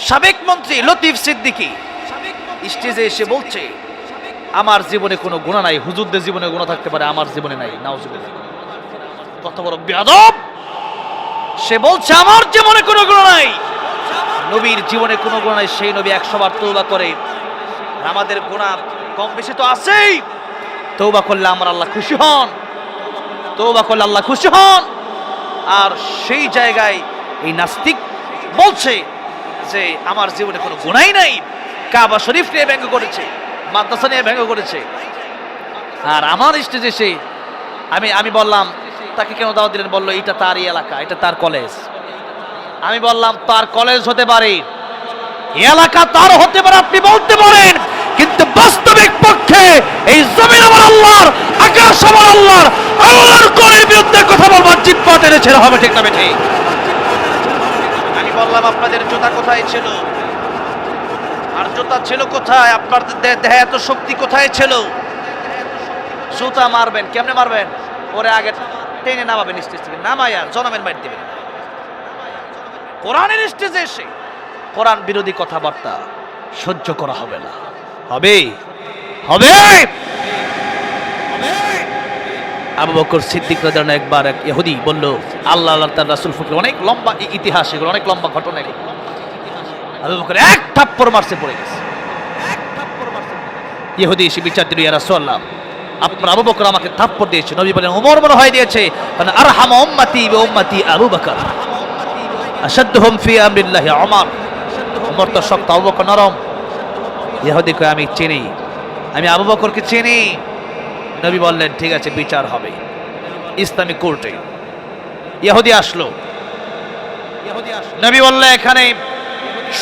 সাবেক মন্ত্রী লতিফ সিদ্দিকী। স্টেজে এসে বলছে, আমার জীবনে কোনো গুণা নাই, হুজুরদের জীবনে গুণা থাকতে পারে, আমার জীবনে নাই, নাউজুবিল্লাহ। কত বড় বেয়াদব! সে বলছে, আমার জীবনে কোনো গুণ নাই। নবীর জীবনে কোনো গুণ নাই, সেই নবী একশো বার তৌবা করে। আমাদের গুণা কম বেশি তো আছেই। তৌবা করলে আমার আল্লাহ খুশি হন। তৌবা করলে আল্লাহ খুশি হন। আর সেই জায়গায় এই নাস্তিক বলছে যে আমার জীবনে কোনো গুণাই নাই। কাবা শরীফ নিয়ে ব্যঙ্গ করেছে, মাদ্রাসা নিয়ে ব্যঙ্গ করেছে। আর আমার স্টেজে সে আমি আমি বললাম, তাকে কেন দাওয়াত দিলেন? বলল, এটা তারই এলাকা, এটা তার কলেজ। আমি বললাম, তার কলেজ হতে পারে এলাকা তার হতে পারে, আপনি বলতে পারেন। কিন্তু বাস্তবিক পক্ষে এই জমিন আমার আল্লাহর, আকাশ আমার আল্লাহর আল্লাহর কোনের বিরুদ্ধে কথা বলবার জিব্বা টেনে ছেড়ে হবে ঠিক না আমি বললাম, আপনাদের জুতা কোথায় ছিল? আর জুতা ছিল কোথায়? আপনার দেহে এত শক্তি কোথায় ছিল? জুতা মারবেন, কেমনে মারবেন? ওরে আগে টেনে নামাবেন স্টেজ থেকে। নামাইয়া জনমের বাইর দিবেন। কোরআনের স্টেজে এসে কোরআন বিরোধী কথাবার্তা সহ্য করা হবে না। হবে? হবে? আবু বকর সিদ্দিক রাদিয়াল্লাহু একবার এক ইহুদি বলল, আল্লাহ আল্লাহ তার রাসুল ফকির অনেক লম্বা ইতিহাস, এগুলো অনেক লম্বা ঘটনা এগুলো। আবু বকর এক থাপ্পড় মারছে, পড়ে গেছে। ইহুদি এসে বিচার দিল, ইয়া রাসূলুল্লাহ, আপনার আবু বকর আমাকে থাপ্পড় দিয়েছে, নবী বলেন ওমর মনে হয় দিয়েছে কারণ আরহাম উম্মতি বি উম্মতি আবু বকর। আসাদ্দুহুম ফি আমরিল্লাহি ওমর ওমর তো শক্ত, আবু বকর নরম। ইহুদি কয়, আমি চিনি। আমি আবু বকরকে চিনি। নবী বললেন ঠিক আছে বিচার হবে। ইসলামী কোর্টে ইহুদি আসলো। নবী বললেন এখানে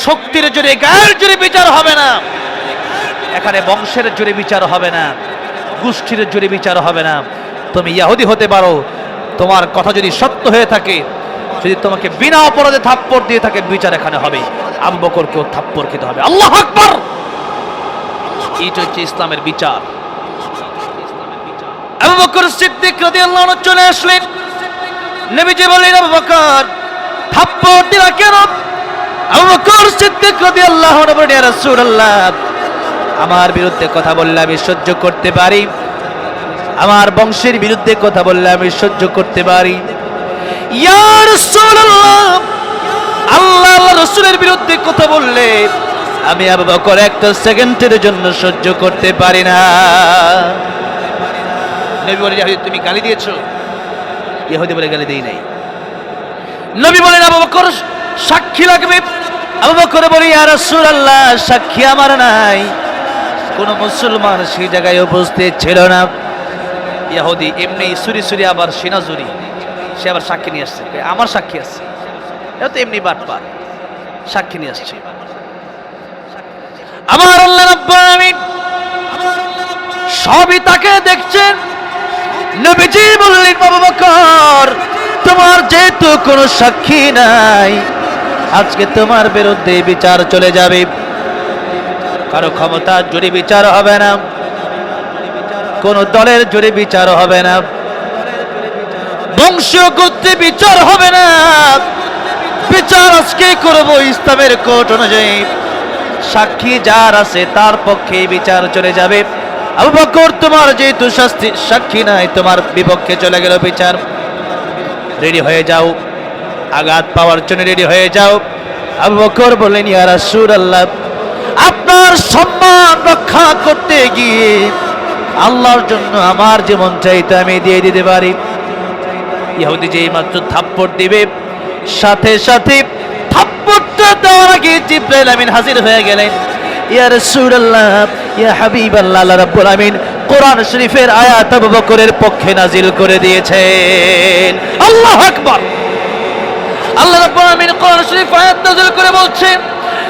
শক্তির জোরে গায়ের জোরে বিচার হবে না। এখানে বংশের জোরে বিচার হবে না। গোষ্ঠীর জোরে বিচার হবে না। তুমি ইয়াহুদি হতে পারো। তোমার কথা যদি সত্য হয়ে থাকে যদি তোমাকে বিনা অপরাধে থাপ্পড় দিয়ে থাকে বিচার এখানে হবে। আবু বকরকেও থাপ্পড় খেতে হবে। আল্লাহ আকবার। এইটা হচ্ছে ইসলামের বিচার। বকর সিদ্দিক চলে আসলেন। আবু বকর থাপ্পড় দিলা কেন? আবু বকর সিদ্দিক আমার বিরুদ্ধে কথা বললে আমি সহ্য করতে পারি। আমার বংশের বিরুদ্ধে কথা বললে আমি সহ্য করতে পারি। ইয়া আল্লাহ আল্লাহ রসুলের বিরুদ্ধে কথা বললে আমি আবু বকর একটা সেকেন্ডের জন্য সহ্য করতে পারি না। নবী বলে ইহুদি, তুমি গালি দিয়েছ? ইহুদি বলে গালি দেই নাই। নবী বলেন আবু বকর সাক্ষী লাগবে। আবু বকর বলি ইয়া রাসূলুল্লাহ সাক্ষী আমার নাই। কোন মুসলমান সেই জায়গায় উপস্থিত ছিল না। ইহুদি এমনি সুরি সুরি আবার সিনাজুরি। সে আবার সাক্ষী নিয়ে আসছে। আমার সাক্ষী আছে। এটা তো এমনি বাটপার। সাক্ষী নিয়ে আসছে। আমার আল্লাহ রাব্বুল আলামিন সবই তাকে দেখছেন। নবীজি বললেন, বাবা বকর, তোমার যেহেতু কোনো সাক্ষী নাই, আজকে তোমার বিরুদ্ধে বিচার চলে যাবে। কারও ক্ষমতা জুড়ে বিচার হবে না, কোন দলের জুড়ে বিচার হবে না বংশীয় গোত্রে বিচার হবে না। বিচার আজকে করব ইসলামের কোর্ট অনুযায়ী। সাক্ষী যার আছে তার পক্ষে বিচার চলে যাবে। আবু বকর, তোমার যেহেতু শাস্তি, সাক্ষী নাই, তোমার বিপক্ষে চলে গেল বিচার। রেডি হয়ে যাও। আঘাত পাওয়ার জন্য রেডি হয়ে যাও। আবু বকর বললেন, ইয়া রাসূলুল্লাহ, আপনার সম্মান রক্ষা করতে গিয়ে আল্লাহর জন্য আমার জীবন চাইতে আমি দিয়ে দিতে পারি। ইহুদি যেই মাত্র থাপ্পড় দিবে, সাথে সাথে থাপ্পড়টা দেওয়ার আগে জিব্রাইল আমিন হাজির হয়ে গেলেন। ইয়া রাসূলুল্লাহ ইয়া হাবিবাল্লাহ আল্লাহ রাব্বুল আমিন কোরআন শরীফের আয়াত আবু বকরের পক্ষে নাজিল করে দিয়েছেন আল্লাহু আকবার আল্লাহ রাব্বুল আমিন কোরআন শরীফ আয়াত নাজিল করে বলছেন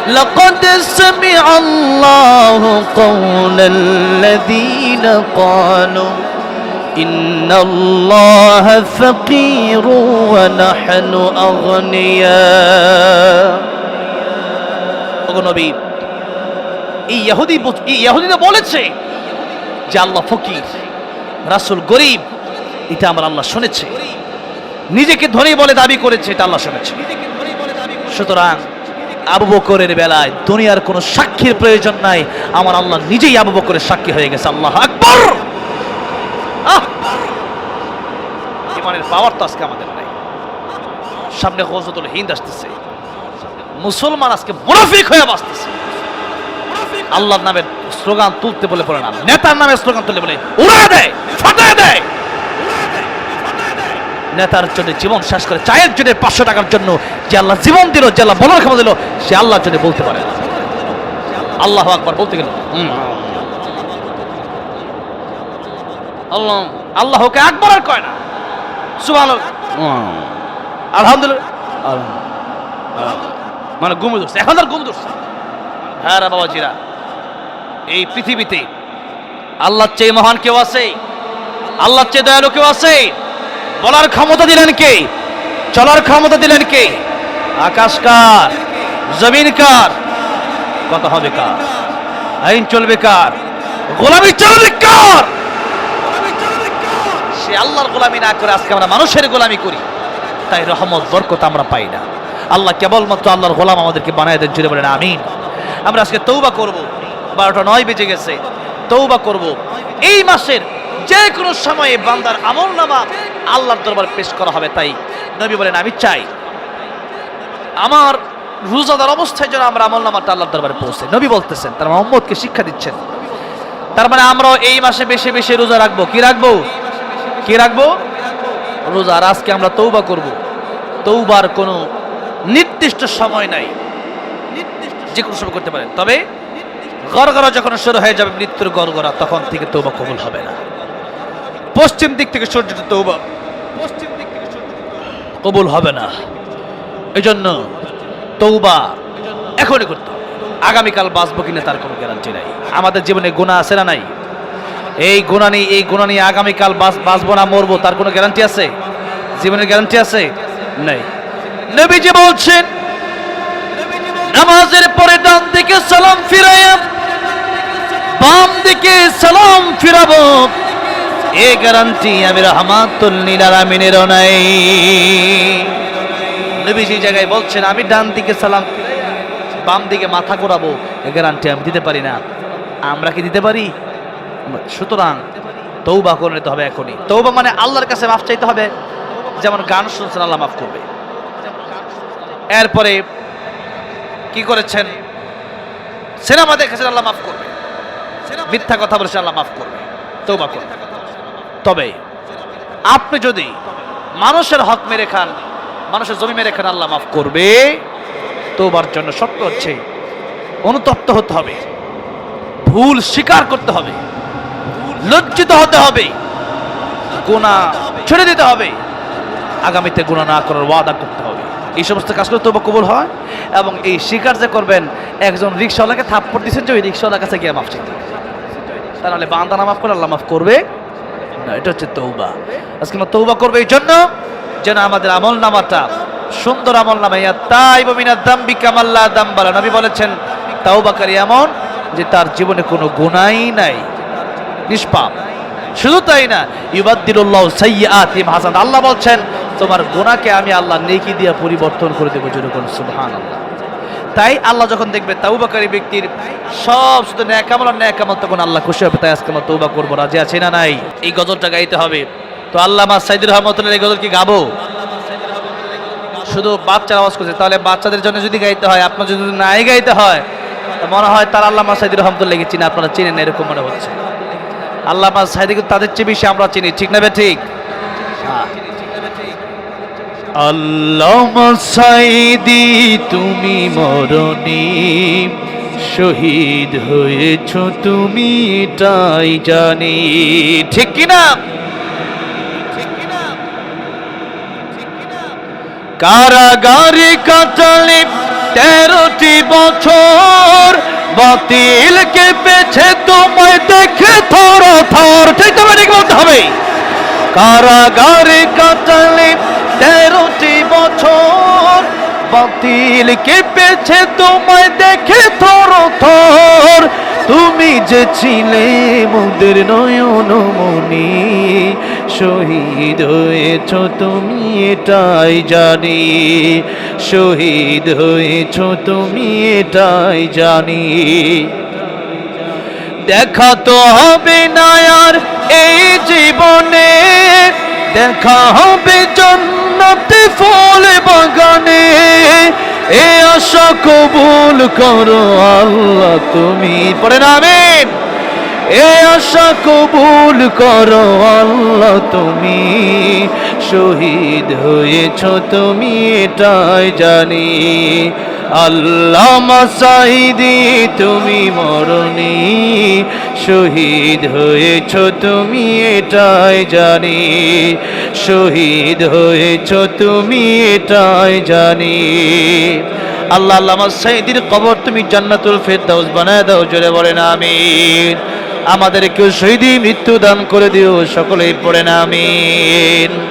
لقد سمع الله قول الذين قالوا إن الله فقير ونحن أغنياء ওগো নবী এই ইহুদি ইহুদিরা বলেছে যে আল্লাহ ফকির, রাসূল গরিব, এটা আমার আল্লাহ শুনেছে। নিজেকে বলে দাবি করেছে, এটা আল্লাহ শুনেছে। সুতরাং আবু বকরের বেলায় দুনিয়ার কোনো সাক্ষীর প্রয়োজন নাই। আমার আল্লাহ নিজেই আবু বকরের সাক্ষী হয়ে গেছে। আল্লাহ আকবর! ইমানের পাওয়ার তো আজকে আমাদের নাই। সামনে গজতুল হিন্দ আসতেছে। মুসলমান আজকে মুনাফিক হয়ে বাঁচতেছে। আল্লাহর নামে স্লোগান তুলতে বলে পড়ে না। নেতার নামে স্লোগান তুলতে বলে। উড়ায় দেয় ফাটায় দেয়। নেতার জন্য জীবন শেষ করে চায়ের জন্য পাঁচশো টাকার জন্য যে আল্লাহ জীবন দিল যে আল্লাহ বলার ক্ষমতা দিল সে আল্লাহর জন্য বলতে পারে আল্লাহ আকবার বলতে গেল। আল্লাহ আল্লাহকে আকবর আর কয় না। সুবহান আলহামদুলিল্লাহ। মানে ঘুমে ধরছে এখন আর ঘুম ধরছে হ্যাঁ রে বাবাজিরা। এই পৃথিবীতে। আল্লাহর চেয়ে মহান কেউ আছে? আল্লাহর চেয়ে দয়ালু কেউ আছে? বলার ক্ষমতা দিলেন কে? চলার ক্ষমতা দিলেন কে? আকাশ কার? জমিন কার? কত হবে কার? আইন চলবে কার? গোলামি চলবে কার? সে আল্লাহর গোলামি না করে আজকে আমরা মানুষের গোলামি করি। তাই রহমত, বরকত আমরা পাই না। আল্লাহ কেবলমাত্র আল্লাহর গোলাম আমাদেরকে বানায় দেন জুড়ে বলেন আমিন। আমরা আজকে তৌবা করব। বারোটা নয় বেজে গেছে। তৌবা করব। এই মাসের যে কোনো সময়ে বান্দার আমল নামা আল্লাহর দরবার পেশ করা হবে তাই। নবী বলেন, আমি চাই আমার রোজাদার অবস্থায় যেন আমরা আমল নামাটা আল্লাহর দরবারে পৌঁছে। নবী বলতেছেন, তার মোহাম্মদকে শিক্ষা দিচ্ছেন। তার মানে আমরাও এই মাসে বেশি বেশি রোজা রাখব। কি রাখব? কি রাখব? রোজা। আর আজকে আমরা তৌবা করব। তৌবার কোনো নির্দিষ্ট সময় নাই। নির্দিষ্ট যে কোনো সময় করতে পারেন। তবে গড়গড়া যখন শুরু হয়ে যাবে মৃত্যুর গড়গড়া তখন থেকে তৌবা কবুল হবে না। পশ্চিম দিক থেকে সূর্যটা তৌবা পশ্চিম দিক থেকে কবুল হবে না। এই জন্য তৌবা এখনই করতে হবে। আগামীকাল বাঁচবো কিনা তার কোনো গ্যারান্টি নাই। আমাদের জীবনে গুণা আছে না নাই? এই গুণা নেই এই গুণা নিয়ে আগামীকাল বাঁচ- বাঁচবো না মরবো তার কোনো গ্যারান্টি আছে? জীবনের গ্যারান্টি আছে? নেই। নবীজি বলছেন নামাজের পরে ডান দিকে সালাম ফিরাইয়া, বাম দিকে সালাম ফিরাবো। এ গ্যারান্টি আমি রহমাতুল নীল আলামিনেরও নাই। নবীজি জায়গায় বলছেন, আমি ডান দিকে সালাম বাম দিকে মাথা ঘোরাবো, এ গ্যারান্টি আমি দিতে পারি না। আমরা কি দিতে পারি? সুতরাং তৌবা করে নিতে হবে এখনই। তৌবা মানে আল্লাহর কাছে মাফ চাইতে হবে। যেমন গান শুনছেন, আল্লাহ মাফ করবে। এরপরে কি করেছেন? সিনেমা দেখেছেন আল্লাহ মাফ করবে। মিথ্যা কথা বলেছেন আল্লাহ মাফ করবে। তৌবা করবে। তবে আপনি যদি মানুষের হক মেরে খান, মানুষের জমি মেরে খান, আল্লাহ মাফ করবে। তোবার জন্য শর্ত হচ্ছে অনুতপ্ত হতে হবে। ভুল স্বীকার করতে হবে। লজ্জিত হতে হবে। গুণা ছেড়ে দিতে হবে। আগামীতে গুণা না করার ওয়াদা করতে হবে। এই সমস্ত কাজ করলে তবু কবুল হয় এবং এই স্বীকার যে করবেন, একজন রিক্সাওয়ালাকে থাপ্পড় দিচ্ছেন যে ওই রিক্সাওয়ালার কাছে গিয়ে মাফ চাইতে। হবে। তা নাহলে বান্দানা মাফ করে আল্লাহ মাফ করবে? না, এটা হচ্ছে তৌবা। আজকে আমরা তৌবা করবে এই জন্য যেন আমাদের আমল নামাটা সুন্দর আমল নামা। ইয়া তাই বমিনা দাম দাম্বি কামাল্লা দাম্বালা নবী বলেছেন তাওবাকারী এমন যে তার জীবনে কোনো গুনাই নাই। নিষ্পাপ। শুধু তাই না, ইউবাদ্দিলুল্লাহ সাইয়্যাতিম হাসান আল্লাহ বলছেন তোমার গোনাকে আমি আল্লাহ নেকি দিয়া পরিবর্তন করে দেবো যেরকম সুবহানাল্লাহ। তাই আল্লাহ যখন দেখবে তাওবাকারী ব্যক্তির সব শুধু ন্যাকামল আর ন্যাকামল, তখন আল্লাহ খুশি হবে, তাই আজকে আমরা তৌবা করব। রাজি আছে না নাই? এই গজলটা গাইতে হবে। তো আল্লাহ সাইদুর রহমতুল্লাহ এই গজল কি গাবো? শুধু বাচ্চার আওয়াজ করছে, তাহলে বাচ্চাদের জন্য যদি গাইতে হয়, আপনার যদি নাই গাইতে হয় মনে হয় তার আল্লাহ সাইদুর রহমতুল্লাহ চিনি, আপনারা চিনেন এরকম মনে হচ্ছে। আল্লাহ সাইদিকে তাদের চেয়ে বেশি আমরা চিনি, ঠিক না বে ঠিক। আল্লাহ সাইদি, তুমি মরণি শহীদ হয়েছ, তুমি তাই জানি। ঠিক কিনা? কারাগারে কাটালে তেরোটি বছর, বাতিল কে পেছে তোমায় দেখে থর থর। ঠিক ঠিক বলতে হবে। কারাগারে কাটালে বছর। বাতিল কেঁপেছে তোমায় দেখে থর থর। তুমি যে ছিলে মোদের নয়ন মনি শহীদ হয়েছ তুমি এটাই জানি। শহীদ হয়েছ তুমি এটাই জানি। দেখা তো হবে না আর এই জীবনে, দেখা হবে জন্নতে ফুল বাগানে, এ আশা কবুল করো আল্লাহ তুমি। পড়ে না, আমিন। এ আশা কবুল করো আল্লাহ তুমি। শহীদ হয়েছ তুমি, এটাই জানি। আল্লাহ মাসাইদি, তুমি মরণি। শহীদ হয়েছ তুমি, এটাই জানি। শহীদ হয়েছ তুমি, এটাই জানি। আল্লাহ আল্লাহ সাইদির কবর তুমি জান্নাতুল ফেরদাউস বানায় দাও, জোরে বলেন আমি আমাদেরকে শহীদই মৃত্যু দান করে দিও, সকলেই পড়ে না আমিন।